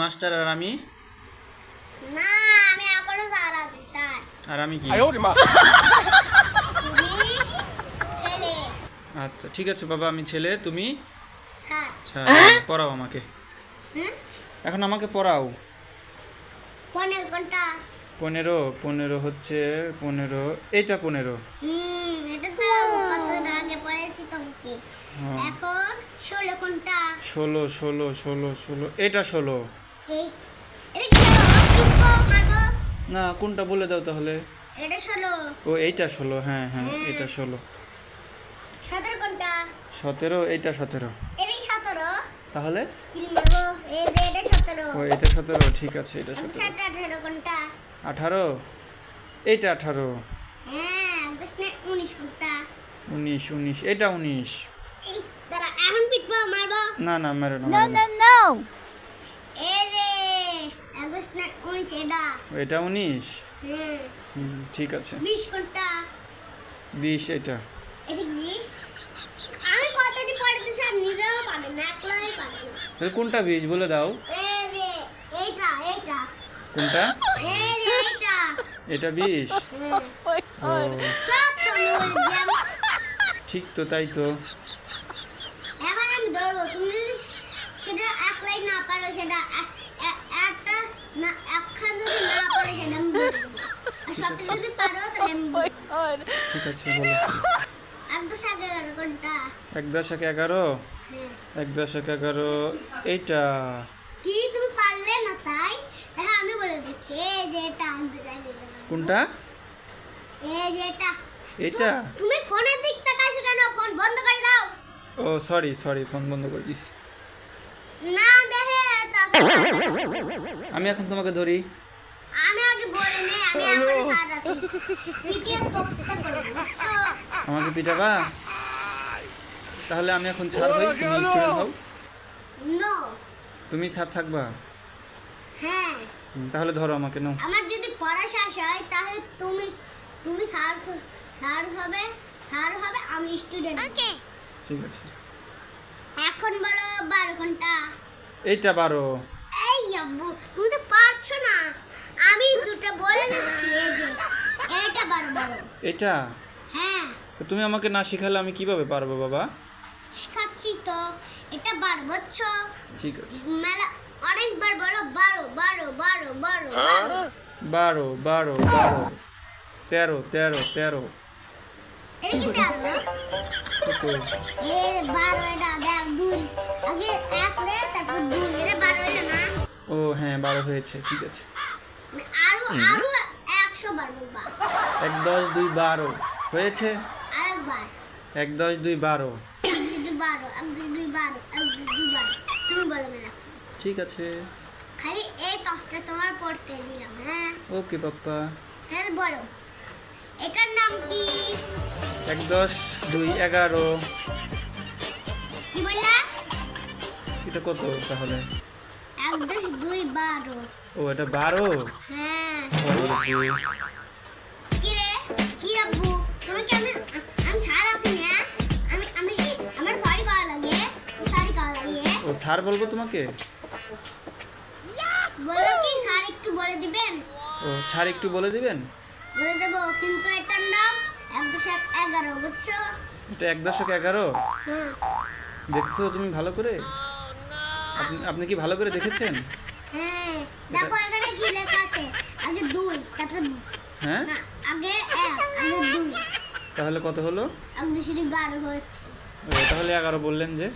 Master আর আমি? না আমি এখনও স্যার আছি স্যার। আর আমি কি? তুমি ছেলে। আচ্ছা ঠিক আছে বাবা আমি ছেলে তুমি? স্যার। পড়াও আমাকে। এখন আমাকে পড়াও। পনেরো ঘণ্টা। পনেরো পনেরো হচ্ছে পনেরো এইটা পনেরো। হ্যাঁ। ঘণ্টা। ষোলো ষোলো ষোলো ষোলো এটা ষোলো। এই এটা কি টিপো মারবো? না কোনটা বলে দাও তাহলে? এটা ষোলো। ও এইটা ষোলো হ্যাঁ হ্যাঁ এটা ষোলো। সতেরো কোনটা? সতেরো এইটা সতেরো। সতেরো? তাহলে? ও এটা সতেরো ঠিক আছে এটা সতেরো। আঠারো কোনটা? আঠারো? এইটা আঠারো। হ্যাঁ উনিশ উনিশ এটা উনিশ। না না মেরো না No, মেরো না। no, no. এই রে আগস্ট না উনিশ এটা। এটা উনিশ? হ্যাঁ। হুম, ঠিক আছে। বিশ কোনটা? বিশ এটা। আমি কতটি আর নিজেও পারে না একলাই পারে তাহলে কোনটা বিশ বলে দাও? এই রে এইটা এইটা। কোনটা? এইটা। এটা বিশ? হ্যাঁ। আমি। ঠিক তো তাই তো। এখন আমি ধরবো তুমি যদি সেটা একলাই না পারো সেটা এক- এক- একটা না একখান যদি না পারো সেটা আমি বলে দেবো। আর সবটা যদি পারো তাহলে আমি বলে দেবো। God. ঠিক আছে বলো। এক দশ এগারো এক হ্যাঁ। এক এগারো এইটা। কি তুমি পারলে না তাই? আমি বলে দিচ্ছি এই যে এটা কোনটা? এই যে এটা। তুমি ফোনের দিক তাকাইছো কেন? ফোন বন্ধ করে দাও। ও সরি সরি ফোন বন্ধ করে দিস। না দেখে আমি এখন তোমাকে ধরি আমি আগে বলে নেই আমি এখন সার আছি পিটিয়ে তপ্তে করব বুঝছ? আমাকে পিটাবা? তাহলে আমি এখন ছাড় হই তুমি স্টুডেন্ট হও। তুমি ছাড় থাকবা? হ্যাঁ। তাহলে ধরো আমাকে নাও। আমার যদি পড়া শেষ হয় তাহলে তুমি তুমি স্যার স্যার হবে স্যার হবে আমি স্টুডেন্ট ওকে ঠিক আছে। এখন বলো বারো ঘণ্টা। এইটা বারো। এই আব্বু বলে দিচ্ছি এটা এটা? হ্যাঁ। তুমি আমাকে না শেখালে আমি কীভাবে পারব বাবা? তো। এটা বার বলছো ঠিক আছে। মেলা অনেকবার বলো বারো বারো বারো বারো হ্যাঁ? বারো। বারো বারো তেরো তেরো তেরো। ও হ্যাঁ বারো হয়েছে ঠিক আছে। আরও আরও একশো বার বলবা। এক দশ দুই বারো। হয়েছে? আরেকবার। এক দশ দুই বারো। এক দুই দুই বারো এক দুই দুই বারো এক দুই দুই বারো। তুমি বলো মেলা ঠিক আছে। খালি এই পাঁচটা তোমার পড়তে দিলাম হ্যাঁ? ওকে পাপ্পা। তাহলে বলো এটার নাম কি? এক দশ দুই এগারো। কি বললা? এটা কত তাহলে? এক দশ দুই বারো। ও এটা বারো? হ্যাঁ। ও, স্যার বলব তোমাকে? বলো একটু বলে দিবেন? বলে দিবেন কিন্তু এটার নাম এক দশক এক দশক এগারো। দেখছ তুমি ভালো করে? আপনি আপনি কি ভালো করে দেখেছেন? হ্যাঁ দেখো এখানে কি লেখা আছে? আগে 2 তারপর হ্যাঁ? আগে 1 আগে 2 তাহলে কত হলো? আগে শুধু 12 হচ্ছে তাহলে 11 বললেন যে?